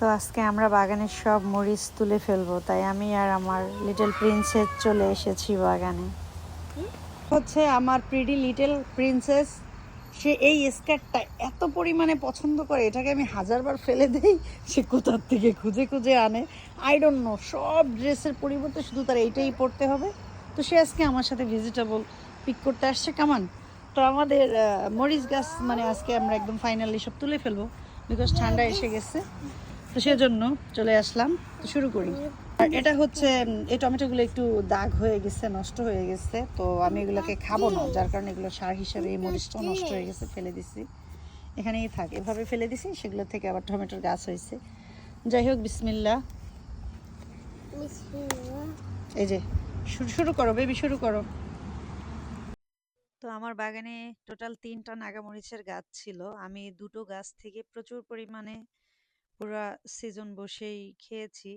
তো আজকে আমরা বাগানের সব মরিচ তুলে ফেলব। তাই আমি আর আমার লিটল প্রিন্সেস চলে এসেছি বাগানে। হচ্ছে আমার প্রিডি লিটল প্রিন্সেস সে এই স্কার্টটা এত পরিমাণে পছন্দ করে, এটাকে আমি হাজারবার ফেলে দেই, সে কোথার থেকে খুঁজে খুঁজে আনে। আই ডোন্ট নো সব ড্রেসের পরিবর্তে শুধু তার এইটাই পরতে হবে। তো সে আজকে আমার সাথে ভেজিটেবল পিক করতে আসছে কামান তো আমাদের মরিচ গাছ মানে আজকে আমরা একদম ফাইনালি সব তুলে ফেলব বিকজ ঠান্ডা এসে গেছে। তো সেজন্য চলে আসলাম। তো শুরু করি। এটা হচ্ছে, এই টমেটোগুলো একটু দাগ হয়ে গেছে, নষ্ট হয়ে গেছে, তো আমি এগুলোকে খাব না, যার কারণে এগুলো সার হিসাবে এই মরিচটাও নষ্ট হয়ে গেছে, ফেলে দিছি। এখানেই থাক, এভাবে ফেলে দিছি, সেগুলো থেকে আবার টমেটোর গাছ হয়েছে। যাই হোক বিসমিল্লা এই যে, শুরু শুরু করো, বেবি, শুরু করো। তো আমার বাগানে টোটাল তিনটা নাগামরিচের গাছ ছিল। আমি দুটো গাছ থেকে প্রচুর পরিমাণে পুরা সিজন বসেই খেয়েছি।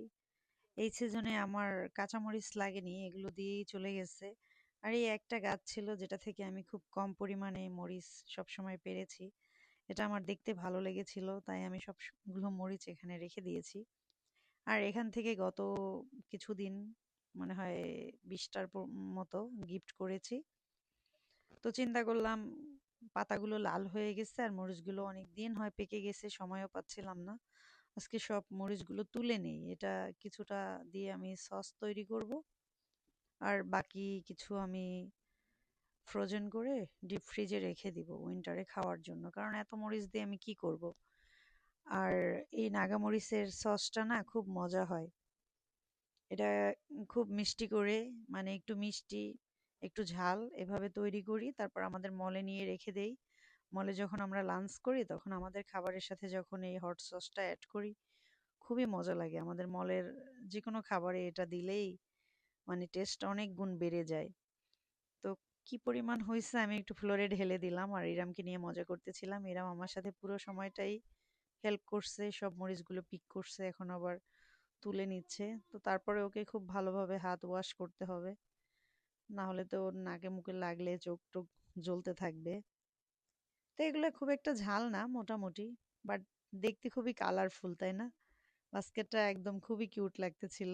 এই সিজনে আমার কাঁচামরিচ লাগেনি, এগুলো দিয়েই চলে গেছে। আর এই একটা গাছ ছিল যেটা থেকে আমি খুব কম পরিমাণে মরিচ সবসময় পেরেছি। এটা আমার দেখতে ভালো লেগেছিল, তাই আমি সবগুলো মরিচ এখানে রেখে দিয়েছি। আর এখান থেকে গত কিছুদিন, মনে হয় বিশটার মতো গিফট করেছি। তো চিন্তা করলাম, পাতাগুলো লাল হয়ে গেছে আর মরিচগুলো অনেক দিন হয় পেকে গেছে, সময়ও পাচ্ছিলাম না। আজকে সব মরিচগুলো তুলে নেই। এটা কিছুটা দিয়ে আমি সস তৈরি করব। আর বাকি কিছু আমি ফ্রোজেন করে ডিপ ফ্রিজে রেখে দিব উইন্টারে খাওয়ার জন্য। কারণ এত মরিচ দিয়ে আমি কি করব? আর এই নাগামরিচের সসটা না খুব মজা হয়। এটা খুব মিষ্টি করে মানে একটু মিষ্টি, একটু ঝাল এভাবে তৈরি করি। তারপর আমাদের মলে নিয়ে রেখে দেই। মলে যখন আমরা লাঞ্চ করি, তখন আমাদের খাবারের সাথে যখন এই হট সসটা অ্যাড করি, খুবই মজা লাগে। আমাদের মলের যে কোনো খাবারে এটা দিলেই মানে টেস্ট অনেক গুণ বেড়ে যায়। তো কি পরিমাণ হয়েছে আমি একটু ফ্লোরে ঢেলে দিলাম আর ইরামকে নিয়ে মজা করতেছিলাম। ইরাম আমার সাথে পুরো সময়টাই হেল্প করছে, সব মরিচগুলো পিক করছে, এখন আবার তুলে নিচ্ছে। তো তারপরে ওকে খুব ভালোভাবে হাত ওয়াশ করতে হবে। না হলে তো ওর নাকে মুখে লাগলে চোখ টোক জ্বলতে থাকবে। তো এগুলো খুব একটা ঝাল না মোটামুটি। বাট দেখতে খুবই কালারফুল তাই না? বাস্কেটটা একদম খুবই কিউট লাগতেছিল।